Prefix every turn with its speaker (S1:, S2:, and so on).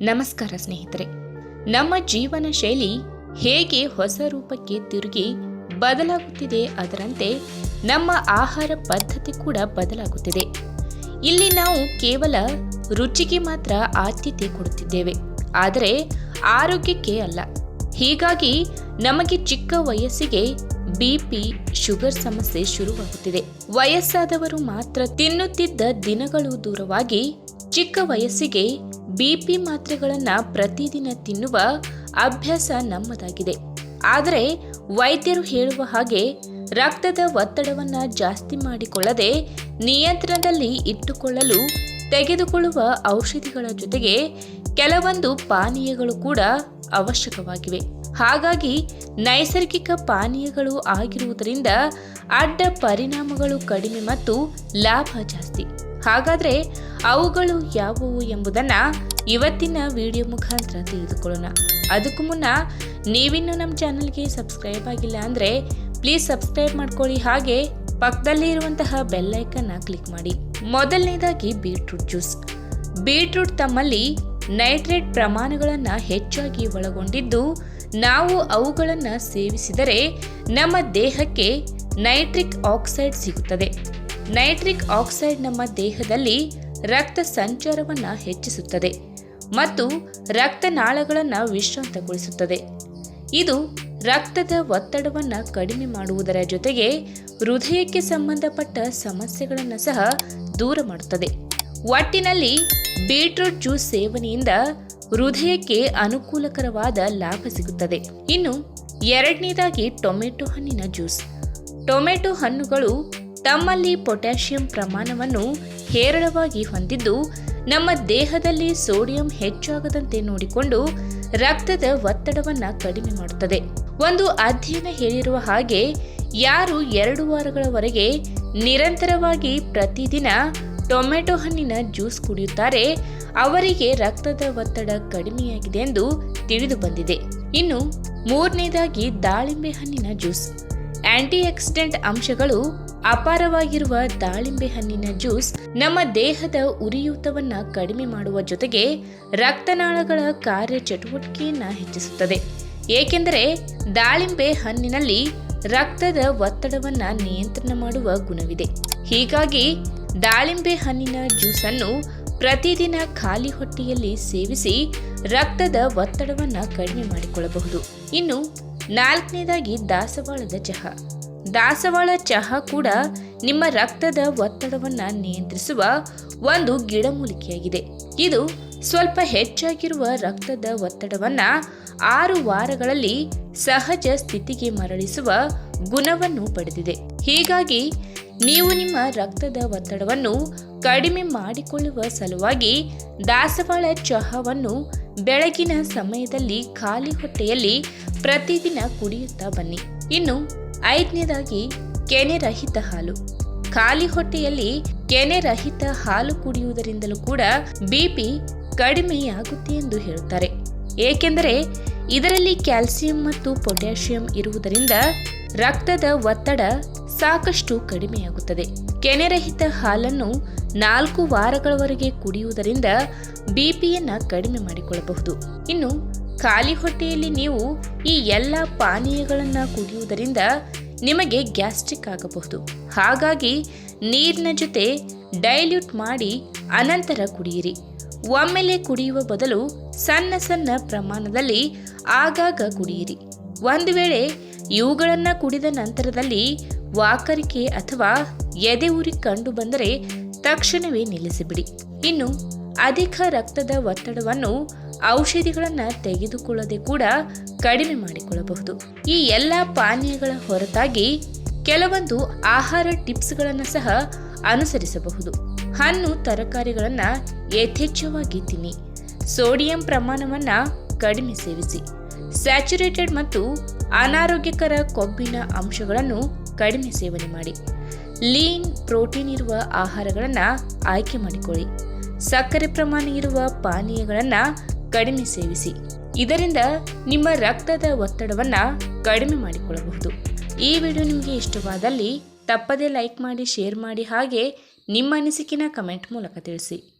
S1: ನಮಸ್ಕಾರ ಸ್ನೇಹಿತರೆ, ನಮ್ಮ ಜೀವನ ಶೈಲಿ ಹೇಗೆ ಹೊಸ ರೂಪಕ್ಕೆ ತಿರುಗಿ ಬದಲಾಗುತ್ತಿದೆ ಅದರಂತೆ ನಮ್ಮ ಆಹಾರ ಪದ್ಧತಿ ಕೂಡ ಬದಲಾಗುತ್ತಿದೆ. ಇಲ್ಲಿ ನಾವು ಕೇವಲ ರುಚಿಗೆ ಮಾತ್ರ ಆದ್ಯತೆ ಕೊಡುತ್ತಿದ್ದೇವೆ, ಆದರೆ ಆರೋಗ್ಯಕ್ಕೆ ಅಲ್ಲ. ಹೀಗಾಗಿ ನಮಗೆ ಚಿಕ್ಕ ವಯಸ್ಸಿಗೆ ಬಿಪಿ ಶುಗರ್ ಸಮಸ್ಯೆ ಶುರುವಾಗುತ್ತಿದೆ. ವಯಸ್ಸಾದವರು ಮಾತ್ರ ತಿನ್ನುತ್ತಿದ್ದ ದಿನಗಳು ದೂರವಾಗಿ ಚಿಕ್ಕ ವಯಸ್ಸಿಗೆ ಬಿಪಿ ಮಾತ್ರೆಗಳನ್ನು ಪ್ರತಿದಿನ ತಿನ್ನುವ ಅಭ್ಯಾಸ ನಮ್ಮದಾಗಿದೆ. ಆದರೆ ವೈದ್ಯರು ಹೇಳುವ ಹಾಗೆ ರಕ್ತದ ಒತ್ತಡವನ್ನು ಜಾಸ್ತಿ ಮಾಡಿಕೊಳ್ಳದೆ ನಿಯಂತ್ರಣದಲ್ಲಿ ಇಟ್ಟುಕೊಳ್ಳಲು ತೆಗೆದುಕೊಳ್ಳುವ ಔಷಧಿಗಳ ಜೊತೆಗೆ ಕೆಲವೊಂದು ಪಾನೀಯಗಳು ಕೂಡ ಅವಶ್ಯಕವಾಗಿವೆ. ಹಾಗಾಗಿ ನೈಸರ್ಗಿಕ ಪಾನೀಯಗಳು ಆಗಿರುವುದರಿಂದ ಅಡ್ಡ ಪರಿಣಾಮಗಳು ಕಡಿಮೆ ಮತ್ತು ಲಾಭ ಜಾಸ್ತಿ. ಹಾಗಾದ್ರೆ ಅವುಗಳು ಯಾವುವು ಎಂಬುದನ್ನ ಇವತ್ತಿನ ವಿಡಿಯೋ ಮುಖಾಂತರ ತಿಳಿದುಕೊಳ್ಳೋಣ. ಅದಕ್ಕೂ ಮುನ್ನ ನೀವಿನ್ನೂ ನಮ್ಮ ಚಾನಲ್ಗೆ ಸಬ್ಸ್ಕ್ರೈಬ್ ಆಗಿಲ್ಲ ಅಂದರೆ ಪ್ಲೀಸ್ ಸಬ್ಸ್ಕ್ರೈಬ್ ಮಾಡ್ಕೊಳ್ಳಿ. ಹಾಗೆ ಪಕ್ಕದಲ್ಲಿ ಇರುವಂತಹ ಬೆಲ್ಲೈಕನ್ನ ಕ್ಲಿಕ್ ಮಾಡಿ. ಮೊದಲನೇದಾಗಿ ಬೀಟ್ರೂಟ್ ಜ್ಯೂಸ್. ಬೀಟ್ರೂಟ್ ತಮ್ಮಲ್ಲಿ ನೈಟ್ರೇಟ್ ಪ್ರಮಾಣಗಳನ್ನು ಹೆಚ್ಚಾಗಿ ಒಳಗೊಂಡಿದ್ದು, ನಾವು ಅವುಗಳನ್ನು ಸೇವಿಸಿದರೆ ನಮ್ಮ ದೇಹಕ್ಕೆ ನೈಟ್ರಿಕ್ ಆಕ್ಸೈಡ್ ಸಿಗುತ್ತದೆ. ನೈಟ್ರಿಕ್ ಆಕ್ಸೈಡ್ ನಮ್ಮ ದೇಹದಲ್ಲಿ ರಕ್ತ ಸಂಚಾರವನ್ನು ಹೆಚ್ಚಿಸುತ್ತದೆ ಮತ್ತು ರಕ್ತನಾಳಗಳನ್ನು ವಿಶ್ರಾಂತಗೊಳಿಸುತ್ತದೆ. ಇದು ರಕ್ತದ ಒತ್ತಡವನ್ನು ಕಡಿಮೆ ಮಾಡುವುದರ ಜೊತೆಗೆ ಹೃದಯಕ್ಕೆ ಸಂಬಂಧಪಟ್ಟ ಸಮಸ್ಯೆಗಳನ್ನು ಸಹ ದೂರ ಮಾಡುತ್ತದೆ. ಒಟ್ಟಿನಲ್ಲಿ ಬೀಟ್ರೂಟ್ ಜ್ಯೂಸ್ ಸೇವನೆಯಿಂದ ಹೃದಯಕ್ಕೆ ಅನುಕೂಲಕರವಾದ ಲಾಭ ಸಿಗುತ್ತದೆ. ಇನ್ನು ಎರಡನೇದಾಗಿ ಟೊಮೆಟೊ ಹಣ್ಣಿನ ಜ್ಯೂಸ್. ಟೊಮೆಟೊ ಹಣ್ಣುಗಳು ತಮ್ಮಲ್ಲಿ ಪೊಟ್ಯಾಷಿಯಂ ಪ್ರಮಾಣವನ್ನು ಹೇರಳವಾಗಿ ಹೊಂದಿದ್ದು, ನಮ್ಮ ದೇಹದಲ್ಲಿ ಸೋಡಿಯಂ ಹೆಚ್ಚಾಗದಂತೆ ನೋಡಿಕೊಂಡು ರಕ್ತದ ಒತ್ತಡವನ್ನು ಕಡಿಮೆ ಮಾಡುತ್ತದೆ. ಒಂದು ಅಧ್ಯಯನ ಹೇಳಿರುವ ಹಾಗೆ, ಯಾರು ಎರಡು ವಾರಗಳವರೆಗೆ ನಿರಂತರವಾಗಿ ಪ್ರತಿದಿನ ಟೊಮೆಟೊ ಹಣ್ಣಿನ ಜ್ಯೂಸ್ ಕುಡಿಯುತ್ತಾರೆ, ಅವರಿಗೆ ರಕ್ತದ ಒತ್ತಡ ಕಡಿಮೆಯಾಗಿದೆ ಎಂದು ತಿಳಿದು ಬಂದಿದೆ. ಇನ್ನು ಮೂರನೇದಾಗಿ ದಾಳಿಂಬೆ ಹಣ್ಣಿನ ಜ್ಯೂಸ್. ಆಂಟಿ ಆಕ್ಸಿಡೆಂಟ್ ಅಂಶಗಳು ಅಪಾರವಾಗಿರುವ ದಾಳಿಂಬೆ ಹಣ್ಣಿನ ಜ್ಯೂಸ್ ನಮ್ಮ ದೇಹದ ಉರಿಯೂತವನ್ನ ಕಡಿಮೆ ಮಾಡುವ ಜೊತೆಗೆ ರಕ್ತನಾಳಗಳ ಕಾರ್ಯಚಟುವಟಿಕೆಯನ್ನ ಹೆಚ್ಚಿಸುತ್ತದೆ. ಏಕೆಂದರೆ ದಾಳಿಂಬೆ ಹಣ್ಣಿನಲ್ಲಿ ರಕ್ತದ ಒತ್ತಡವನ್ನ ನಿಯಂತ್ರಣ ಮಾಡುವ ಗುಣವಿದೆ. ಹೀಗಾಗಿ ದಾಳಿಂಬೆ ಹಣ್ಣಿನ ಜ್ಯೂಸನ್ನು ಪ್ರತಿದಿನ ಖಾಲಿ ಹೊಟ್ಟೆಯಲ್ಲಿ ಸೇವಿಸಿ ರಕ್ತದ ಒತ್ತಡವನ್ನು ಕಡಿಮೆ ಮಾಡಿಕೊಳ್ಳಬಹುದು. ಇನ್ನು ನಾಲ್ಕನೇದಾಗಿ ದಾಸವಾಳದ ಚಹಾ. ದಾಸವಾಳ ಚಹಾ ಕೂಡ ನಿಮ್ಮ ರಕ್ತದ ಒತ್ತಡವನ್ನು ನಿಯಂತ್ರಿಸುವ ಒಂದು ಗಿಡಮೂಲಿಕೆಯಾಗಿದೆ. ಇದು ಸ್ವಲ್ಪ ಹೆಚ್ಚಾಗಿರುವ ರಕ್ತದ ಒತ್ತಡವನ್ನು ಆರು ವಾರಗಳಲ್ಲಿ ಸಹಜ ಸ್ಥಿತಿಗೆ ಮರಳಿಸುವ ಗುಣವನ್ನು ಪಡೆದಿದೆ. ಹೀಗಾಗಿ ನೀವು ನಿಮ್ಮ ರಕ್ತದ ಒತ್ತಡವನ್ನು ಕಡಿಮೆ ಮಾಡಿಕೊಳ್ಳುವ ಸಲುವಾಗಿ ದಾಸವಾಳ ಚಹಾವನ್ನು ಬೆಳಗಿನ ಸಮಯದಲ್ಲಿ ಖಾಲಿ ಹೊಟ್ಟೆಯಲ್ಲಿ ಪ್ರತಿದಿನ ಕುಡಿಯುತ್ತಾ ಬನ್ನಿ. ಇನ್ನು ಐದನೇದಾಗಿ ಕೆನೆರಹಿತ ಹಾಲು. ಖಾಲಿ ಹೊಟ್ಟೆಯಲ್ಲಿ ಕೆನೆರಹಿತ ಹಾಲು ಕುಡಿಯುವುದರಿಂದಲೂ ಕೂಡ ಬಿಪಿ ಕಡಿಮೆಯಾಗುತ್ತೆ ಎಂದು ಹೇಳುತ್ತಾರೆ. ಏಕೆಂದರೆ ಇದರಲ್ಲಿ ಕ್ಯಾಲ್ಸಿಯಂ ಮತ್ತು ಪೊಟ್ಯಾಷಿಯಂ ಇರುವುದರಿಂದ ರಕ್ತದ ಒತ್ತಡ ಸಾಕಷ್ಟು ಕಡಿಮೆಯಾಗುತ್ತದೆ. ಕೆನೆರಹಿತ ಹಾಲನ್ನು ನಾಲ್ಕು ವಾರಗಳವರೆಗೆ ಕುಡಿಯುವುದರಿಂದ ಬಿಪಿಯನ್ನ ಕಡಿಮೆ ಮಾಡಿಕೊಳ್ಳಬಹುದು. ಇನ್ನು ಖಾಲಿ ಹೊಟ್ಟೆಯಲ್ಲಿ ನೀವು ಈ ಎಲ್ಲ ಪಾನೀಯಗಳನ್ನು ಕುಡಿಯುವುದರಿಂದ ನಿಮಗೆ ಗ್ಯಾಸ್ಟ್ರಿಕ್ ಆಗಬಹುದು. ಹಾಗಾಗಿ ನೀರಿನ ಜೊತೆ ಡೈಲ್ಯೂಟ್ ಮಾಡಿ ಅನಂತರ ಕುಡಿಯಿರಿ. ಒಮ್ಮೆಲೆ ಕುಡಿಯುವ ಬದಲು ಸಣ್ಣ ಸಣ್ಣ ಪ್ರಮಾಣದಲ್ಲಿ ಆಗಾಗ ಕುಡಿಯಿರಿ. ಒಂದು ವೇಳೆ ಇವುಗಳನ್ನು ಕುಡಿದ ನಂತರದಲ್ಲಿ ವಾಕರಿಕೆ ಅಥವಾ ಎದೆ ಉರಿ ಕಂಡು ಬಂದರೆ ತಕ್ಷಣವೇ ನಿಲ್ಲಿಸಿಬಿಡಿ. ಇನ್ನು ಅಧಿಕ ರಕ್ತದ ಒತ್ತಡವನ್ನು ಔಷಧಿಗಳನ್ನು ತೆಗೆದುಕೊಳ್ಳದೆ ಕೂಡ ಕಡಿಮೆ ಮಾಡಿಕೊಳ್ಳಬಹುದು. ಈ ಎಲ್ಲ ಪಾನೀಯಗಳ ಹೊರತಾಗಿ ಕೆಲವೊಂದು ಆಹಾರ ಟಿಪ್ಸ್ಗಳನ್ನು ಸಹ ಅನುಸರಿಸಬಹುದು. ಹಣ್ಣು ತರಕಾರಿಗಳನ್ನು ಯಥೇಚ್ಛವಾಗಿ ತಿನ್ನಿ. ಸೋಡಿಯಂ ಪ್ರಮಾಣವನ್ನು ಕಡಿಮೆ ಸೇವಿಸಿ. ಸ್ಯಾಚುರೇಟೆಡ್ ಮತ್ತು ಅನಾರೋಗ್ಯಕರ ಕೊಬ್ಬಿನ ಅಂಶಗಳನ್ನು ಕಡಿಮೆ ಸೇವನೆ ಮಾಡಿ. ಲೀನ್ ಪ್ರೋಟೀನ್ ಇರುವ ಆಹಾರಗಳನ್ನು ಆಯ್ಕೆ ಮಾಡಿಕೊಳ್ಳಿ. ಸಕ್ಕರೆ ಪ್ರಮಾಣ ಇರುವ ಪಾನೀಯಗಳನ್ನು ಕಡಿಮೆ ಸೇವಿಸಿ. ಇದರಿಂದ ನಿಮ್ಮ ರಕ್ತದ ಒತ್ತಡವನ್ನು ಕಡಿಮೆ ಮಾಡಿಕೊಳ್ಳಬಹುದು. ಈ ವಿಡಿಯೋ ನಿಮಗೆ ಇಷ್ಟವಾದಲ್ಲಿ ತಪ್ಪದೇ ಲೈಕ್ ಮಾಡಿ, ಶೇರ್ ಮಾಡಿ ಹಾಗೆ ನಿಮ್ಮ ಅನಿಸಿಕೆನ ಕಮೆಂಟ್ ಮೂಲಕ ತಿಳಿಸಿ.